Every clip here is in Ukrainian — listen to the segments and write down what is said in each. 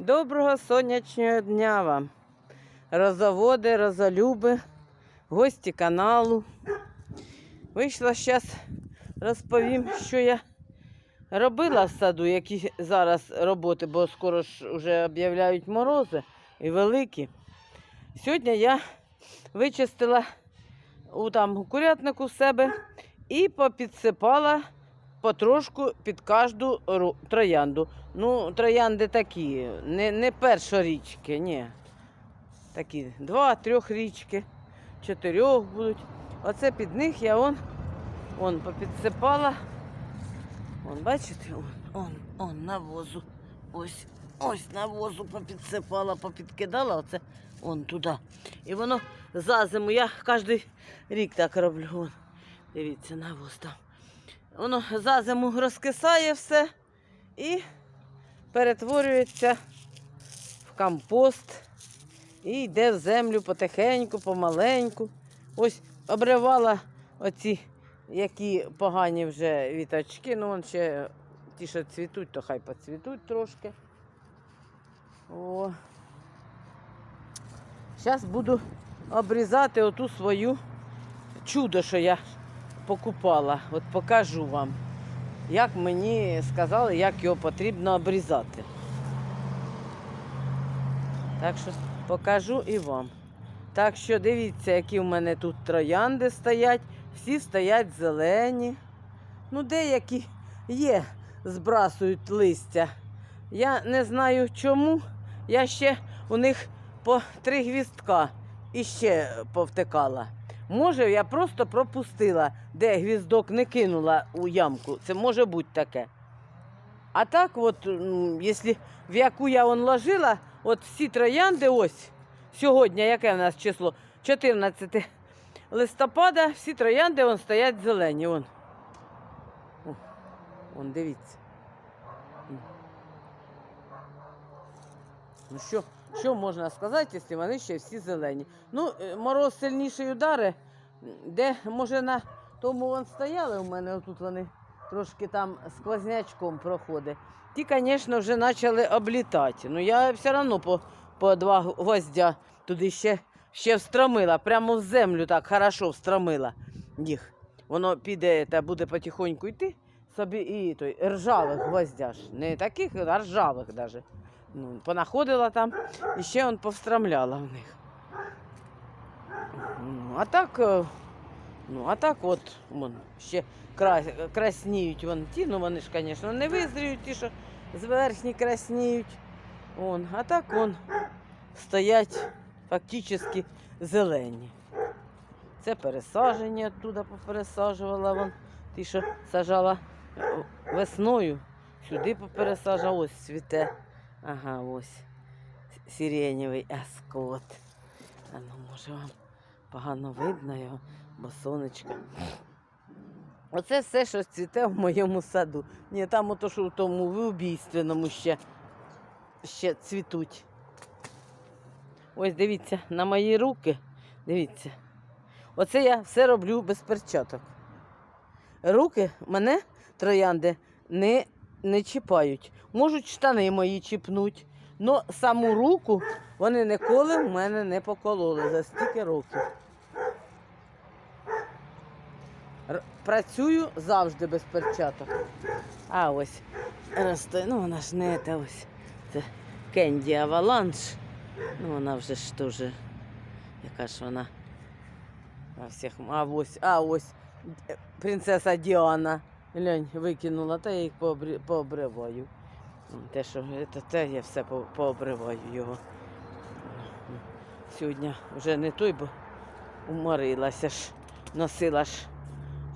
Доброго сонячного дня вам, розоводи, розолюби, гості каналу. Вийшла зараз, розповім, що я робила в саду, які зараз роботи, бо скоро ж вже об'являють морози і великі. Сьогодні я вичистила у там курятнику в себе і попідсипала потрошку під кожну троянду. Ну, троянди такі, не, не першорічки, ні. Такі два, трьох річки, чотирьох будуть. Оце під них я он, он попідсипала. Он, бачите, он, он, он навозу. Ось, ось навозу попідсипала, попідкидала, оце он туди. І воно за зиму. Я кожен рік так роблю. Вон. Дивіться, навоз там. Воно за зиму розкисає все і перетворюється в компост і йде в землю потихеньку, помаленьку. Ось обривала оці, які погані вже віточки. Ну, вон ще ті, що цвітуть, то хай поцвітуть трошки. О. Зараз буду обрізати оту свою чудо, що я покупала. От покажу вам, як мені сказали, як його потрібно обрізати. Так що покажу і вам. Так що дивіться, які в мене тут троянди стоять. Всі стоять зелені. Ну, деякі є, збрасують листя. Я не знаю чому. Я ще у них по три гвіздка і ще повтикала. Може, я просто пропустила, де гвіздок не кинула у ямку. Це може бути таке. А так, от, якщо в яку я он ложила, от всі троянди, ось сьогодні, яке в нас число? 14 листопада, всі троянди вон стоять зелені. Вон. Вон, дивіться. Ну що, що можна сказати, якщо вони ще всі зелені? Ну, е, мороз сильніший удари, де, може, на тому вон стояли у мене, отут вони трошки там сквознячком проходить. Ті, звісно, вже почали облітати. Ну, я все одно по, по два гвоздя туди ще, ще встромила, прямо в землю так хорошо встромила їх. Воно піде та буде потихоньку йти собі і той ржавих гвоздя ж. Не таких, а ржавих навіть. Ну, понаходила там і ще он повстромляла в них. Ну, а так, е, ну, а так от вон, ще кра... красніють вон ті, ну вони ж, звісно, не визріють, ті, що зверхні красніють. Вон, а так вон стоять фактично зелені. Це пересадження оттуда попересаджувала вон. Ті, що сажала е, весною, сюди попересаджувала, ось цвіте. Ага, ось сиренєвий аскот. А ну, може вам погано видно його, бо сонечко. Оце все, що цвіте в моєму саду. Ні, там ото, що в тому вибійственному ще, ще цвітуть. Ось дивіться, на мої руки. Дивіться. Оце я все роблю без перчаток. Руки мене троянди не, не чіпають. Можуть штани мої чіпнуть. але саму руку вони ніколи в мене не покололи за стільки років. Працюю завжди без перчаток. А ось росте, ну вона ж не та ось. Це Кенді Аваланш. Ну вона вже ж теж, яка ж вона. А, всіх, а ось, а ось е, принцеса Діана. Глянь, викинула, та я їх пообриваю. Те, що це, те я все пообриваю його. Сьогодні вже не той, бо уморилася ж, носила ж,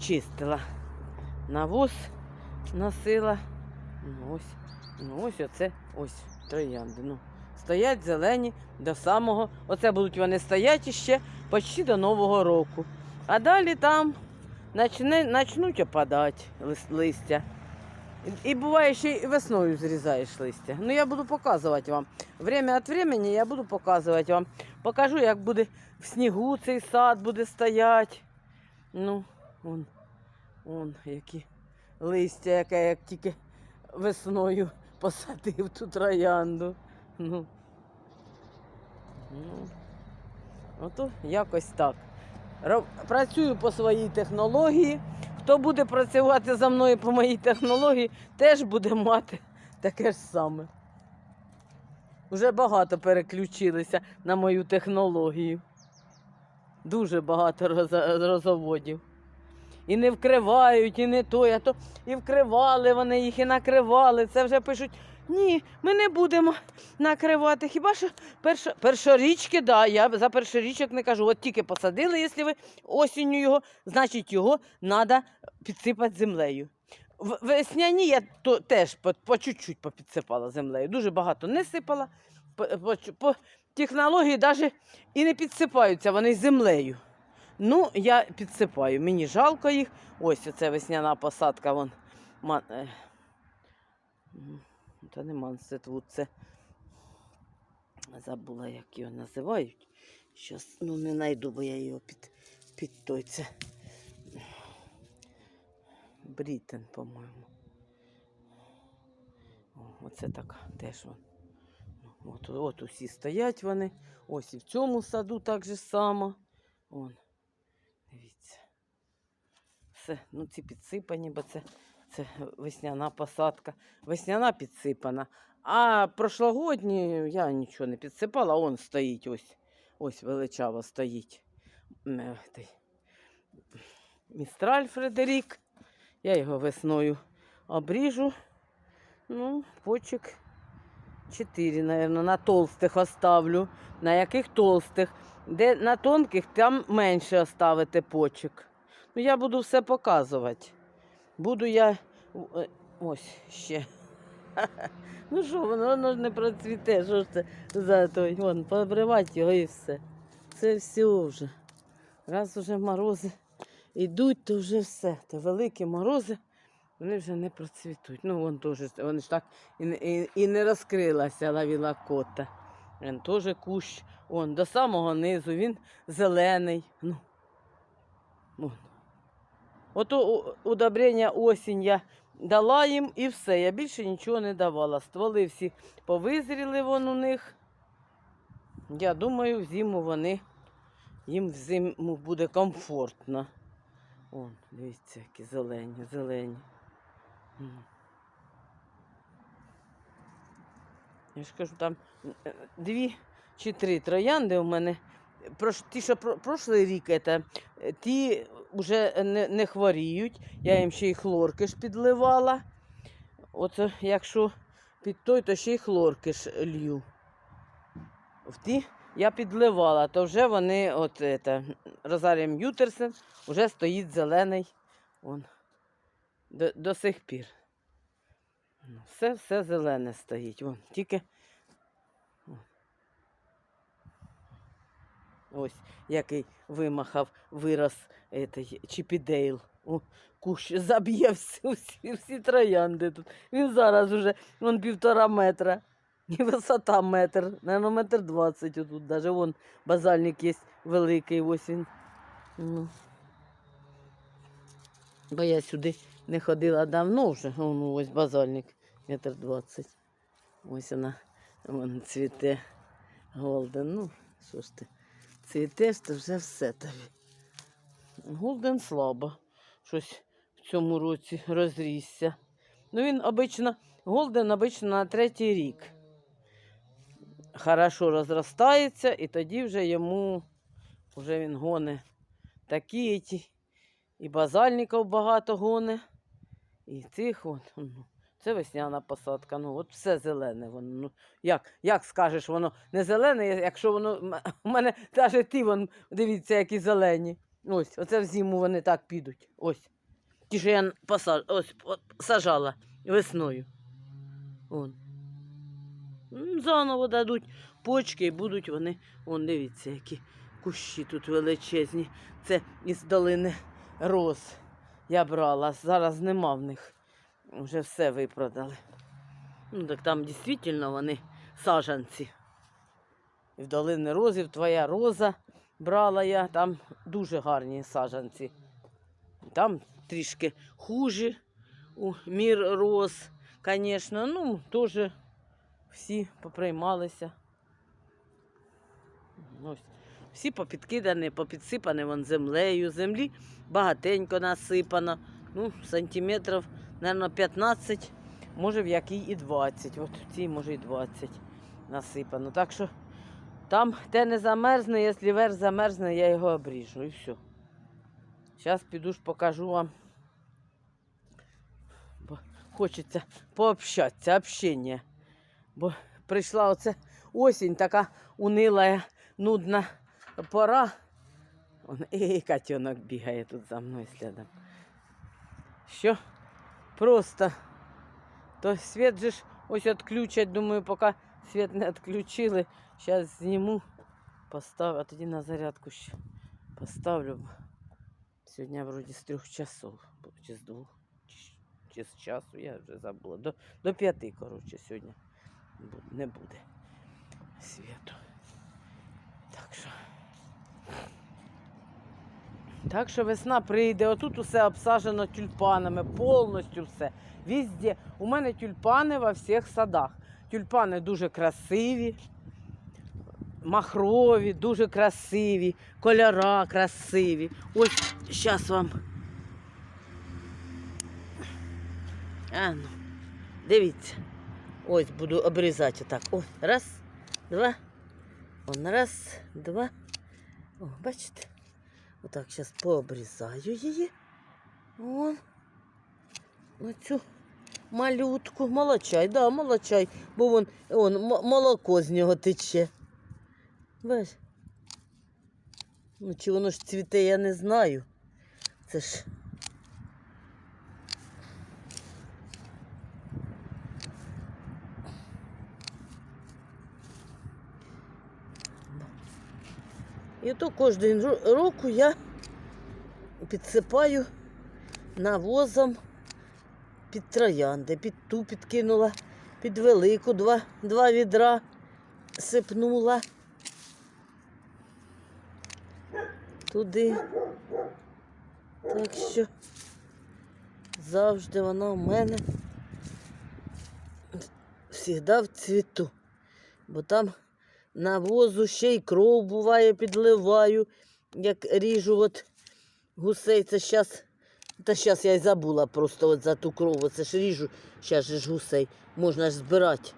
чистила. Навоз носила. Ну ось, ну ось оце, ось троянди. Ну, стоять зелені до самого. Оце будуть вони стоять іще почти до Нового року. А далі там начне, начнуть опадати лис- листя. І, буває, ще й весною зрізаєш листя. Ну, я буду показувати вам. Время від времени я буду показувати вам. Покажу, як буде в снігу цей сад буде стояти. Ну, вон, вон які листя, яке як тільки весною посадив ту троянду. Ну. Ну. Ото якось так. Працюю по своїй технології. Хто буде працювати за мною по моїй технології, теж буде мати таке ж саме. Уже багато переключилися на мою технологію. Дуже багато роз- розоводів. І не вкривають, і не то, а то і вкривали вони їх, і накривали. Це вже пишуть. Ні, ми не будемо накривати. Хіба що першо, першорічки, да, я за першорічок не кажу. От тільки посадили, якщо ви осінню його, значить його треба підсипати землею. Весняні я то, теж по, по чуть-чуть попідсипала землею. Дуже багато не сипала. По, по, по технології навіть і не підсипаються вони землею. Ну, я підсипаю. Мені жалко їх. Ось оце весняна посадка. Вон. Та не мансетвуд, це забула, як його називають. Щас, ну, не знайду, бо я його під, під той це. Брітен, по-моєму. Оце така теж вон. От, от усі стоять вони. Ось і в цьому саду так же само. Вон. Дивіться. Все, ну ці підсипані, бо це, це весняна посадка. Весняна підсипана. А прошлогодні я нічого не підсипала, он стоїть ось. Ось величаво стоїть. Е, Містраль Фредерік. Я його весною обріжу. Ну, почек 4, наверное, на толстих оставлю. На яких толстих? Де на тонких, там менше оставити почек. Ну, я буду все показувати. Буду я. е, Ось ще. Ну що, воно, воно ж не процвіте, що ж це за той. Вон, побривати його і все. Це все вже. Раз вже морози йдуть, то вже все. То великі морози, вони вже не процвітуть. Ну, вон теж, вони ж так і, і, і не розкрилася лавіла кота. Він теж кущ. Он, до самого низу, він зелений. Ну, вон. Ото удобрення осінь я дала їм і все. Я більше нічого не давала. Стволи всі повизріли вон у них. Я думаю, в зиму вони їм взиму буде комфортно. Вон, дивіться, які зелені, зелені. Я ж кажу, там е, дві чи три троянди у мене. Ті, що про, прошлий рік, е, ті вже не, не хворіють. Я їм ще й хлорки ж підливала. Оце якщо під той, то ще й хлорки ж лью. В ті я підливала, то вже вони, от это, Розарія М'ютерсен, вже стоїть зелений. Вон, до, до сих пір. Все, все зелене стоїть. Вон, тільки. Ось який вимахав, вирос етий, Чіпідейл. О, кущ заб'є всі, всі, всі троянди тут. Він зараз уже вон півтора метра. І висота метр, наверное, метр двадцять отут. Даже вон базальник є великий, ось він. Ну. Бо я сюди не ходила давно вже. Вон, ось базальник, метр двадцять. Ось вона вон цвіте голден. Ну, що ж ти, цвітеш, то вже все тобі. Голден слабо. Щось в цьому році розрісся. Ну він обично, голден обично на третій рік. Хорошо розростається, і тоді вже йому вже він гоне такі. І базальників багато гоне. І цих от. Це весняна посадка. Ну, от все зелене. Воно. Ну, як, як скажеш, воно не зелене, якщо воно. У мене навіть ті, вон, дивіться, які зелені. Ось, оце в зиму вони так підуть. Ось. Ті, що я посаж... Ось, от, сажала весною. Вон. Заново дадуть почки і будуть вони. Вон, дивіться, які кущі тут величезні. Це із долини роз я брала. Зараз нема в них. Вже все випродали. Ну, так там дійсно вони саджанці. І в долини розів твоя роза брала я, там дуже гарні саджанці. Там трішки хуже у мір роз, звісно, ну, теж всі поприймалися. Ось. Всі попідкидані, попідсипані вон землею. Землі багатенько насипано. Ну, сантиметрів, мабуть, 15, може в якій і 20. От в цій може і 20 насипано. Так що там те не замерзне, якщо верх замерзне, я його обріжу і все. Зараз піду ж покажу вам. Бо хочеться пообщатися, общення. Бо прийшла оце осінь, така унила, нудна пора. Он, і котенок бігає тут за мною слідом. Що просто то світ же ж ось відключать, думаю, поки світ не відключили. Зараз зніму, поставлю, а тоді на зарядку ще поставлю. Сьогодні вроді з трьох часов, бо- чи з двох, чи, з- чи з часу, я вже забула. До, до п'яти, коротше, сьогодні бу- не буде світу. Так що. Так що весна прийде, отут усе обсаджено тюльпанами, повністю все. Везде. У мене тюльпани во всіх садах. Тюльпани дуже красиві, махрові, дуже красиві, кольора красиві. Ось зараз вам. А, ну, дивіться. Ось буду обрізати отак. Ось, раз, два. Он раз, два. О, бачите? Отак зараз пообрізаю її. Вон. Оцю малютку. Молочай, да, молочай. Бо вон, вон молоко з нього тече. Бач. Ну, чи воно ж цвіте, я не знаю. Це ж. І то кожен ро- року я підсипаю навозом під троянди, під ту підкинула, під велику два, два відра сипнула. Туди. Так що завжди вона у мене завжди в цвіту. Бо там навозу ще й кров буває, підливаю, як ріжу от гусей. Це зараз. Та зараз я й забула просто от за ту кров. Це ж ріжу, зараз ж гусей. Можна ж збирати.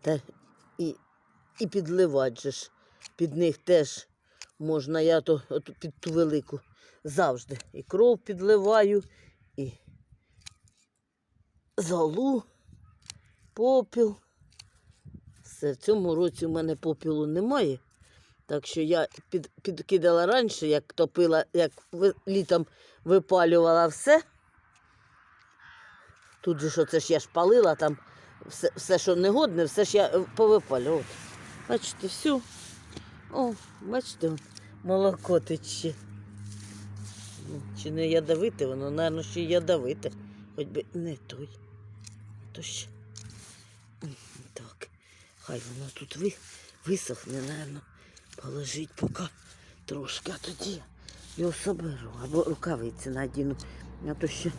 Та і, і підливати же ж. Під них теж можна, я то от під ту велику завжди. І кров підливаю, і золу, попіл. Все, в цьому році у мене попілу немає. Так що я під, підкидала раніше, як топила, як літом випалювала все. Тут же що це ж я ж палила, там все, все що негодне, все ж я е, повипалювала. Бачите, все. О, бачите, молоко тече. Ну, Чи не ядовите воно, напевно, ще ядовите. Хоч би не той. То ще. Хай воно тут ви, висохне, напевно. Положить поки трошки, а тоді його соберу. Або рукавиці надіну. А то ще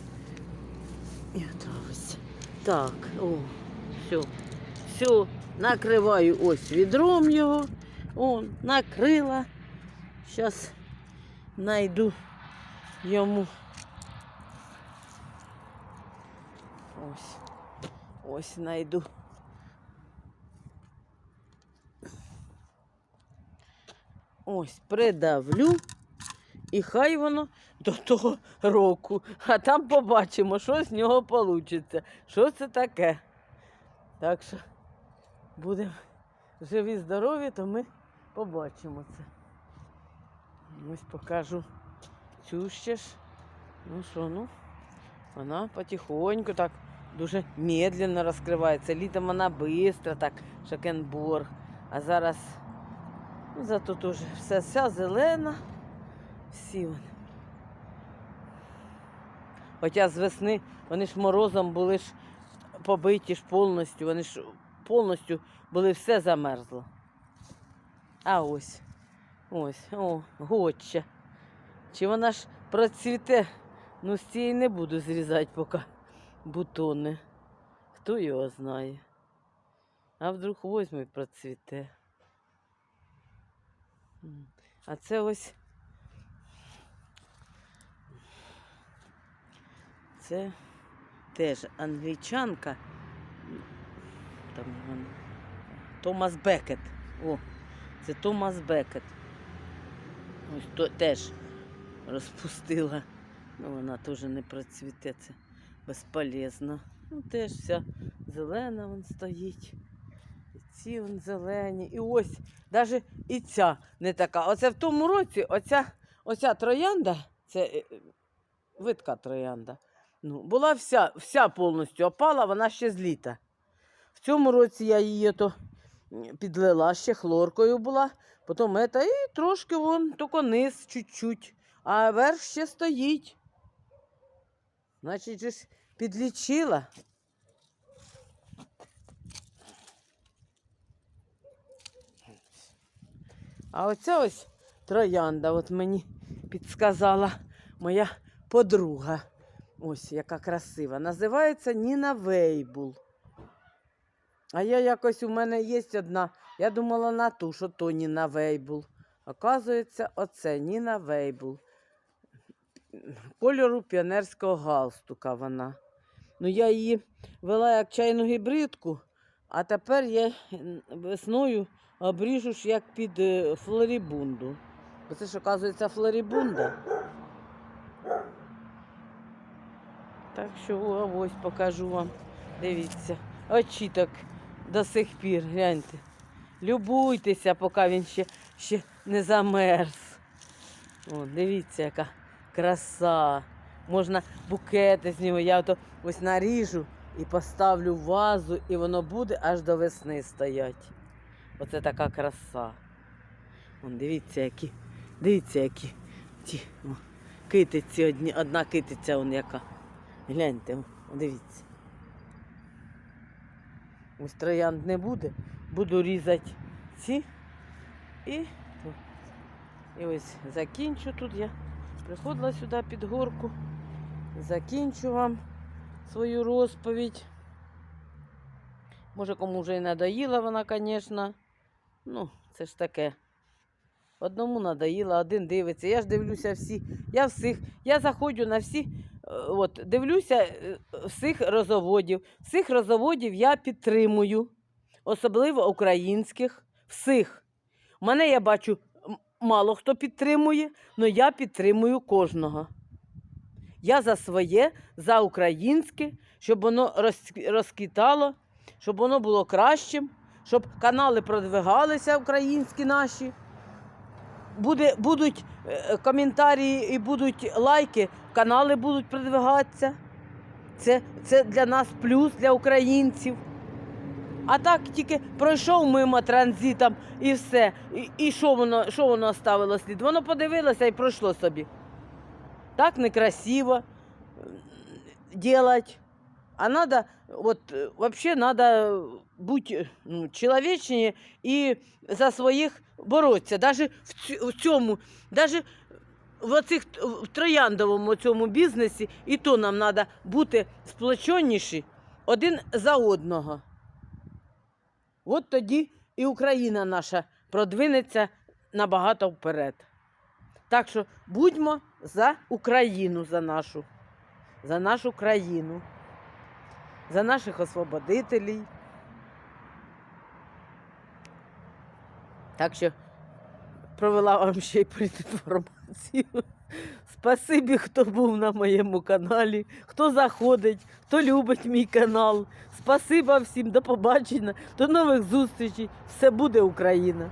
і отравиться. Так, о, все. Все, накриваю ось відром його. О, накрила. Зараз знайду йому. Ось. Ось знайду. Ось придавлю. І хай воно до того року. А там побачимо, що з нього вийде. Що це таке. Так що будемо живі, здорові, то ми побачимо це. Ось покажу цю ще ж. Ну що, ну, вона потихоньку так дуже медленно розкривається. Літом вона швидко, так, шакенборг. А зараз зато теж вся, вся зелена. Всі вони. Хоча з весни вони ж морозом були ж побиті ж повністю, вони ж повністю були все замерзло. А ось, ось, о, гоча. Чи вона ж процвіте? Ну, з цієї не буду зрізати поки бутони. Хто його знає? А вдруг возьме і процвіте. А це ось. Це теж англічанка. Там вон, Томас Бекет. О, це Томас Бекет. Ось то теж розпустила. Ну, вона теж не процвіте, це безполезно. Ну, теж вся зелена вон стоїть. І ці вон зелені. І ось навіть і ця не така. Оце в тому році оця, оця троянда, це е, видка троянда, ну, була вся, вся повністю опала, вона ще з літа. В цьому році я її то підлила ще хлоркою була, потім ета, і трошки вон, тільки низ чуть-чуть, а верх ще стоїть. Значить, ж підлічила. А оця ось троянда, от мені підсказала моя подруга. Ось яка красива. Називається Ніна Вейбул. А я якось у мене є одна. Я думала на ту, що то Ніна Вейбул. Оказується, оце Ніна Вейбул. Кольору піонерського галстука вона. Ну, я її вела як чайну гібридку, а тепер я весною обріжу ж як під е, флорібунду. Бо це ж, оказується, флорібунда. Так що ось покажу вам. Дивіться. Очіток до сих пір, гляньте. Любуйтеся, поки він ще, ще не замерз. О, дивіться, яка краса. Можна букети з нього. Я ото ось наріжу і поставлю вазу, і воно буде аж до весни стоять. Оце така краса. Вон, дивіться, які. Дивіться, які ті о, китиці одні, одна китиця он яка. Гляньте, о, дивіться. Ось троянд не буде. Буду різати ці і, і ось закінчу тут я. Приходила сюди під горку. Закінчу вам свою розповідь. Може, кому вже і надоїла вона, звісно. Ну, це ж таке. Одному надоїла, один дивиться. Я ж дивлюся всі. Я всіх. Я заходжу на всі. е, От, дивлюся е, всіх розоводів. Всіх розоводів я підтримую. Особливо українських. Всіх. Мене я бачу, мало хто підтримує, але я підтримую кожного. Я за своє, за українське, щоб воно роз- розквітало, щоб воно було кращим, щоб канали продвигалися українські наші. Буде, будуть е, коментарі і будуть лайки, канали будуть продвигатися. Це, це для нас плюс, для українців. А так тільки пройшов мимо транзитом і все. І, і що воно, що воно оставило слід? Воно подивилося і пройшло собі. Так некрасиво делать. А надо, вот э, вообще надо бути э, ну, чоловічні і за своїх боротися. Даже в цьому, даже в оцих в трояндовому цьому бізнесі, і то нам треба бути сплоченніші один за одного. От тоді і Україна наша продвинеться набагато вперед. Так що будьмо за Україну, за нашу, за нашу країну, за наших освободителів. Так що провела вам ще й політінформацію. Спасибі, хто був на моєму каналі, хто заходить, хто любить мій канал. Спасибо всім, до побачення, до нових зустрічей. Все буде Україна!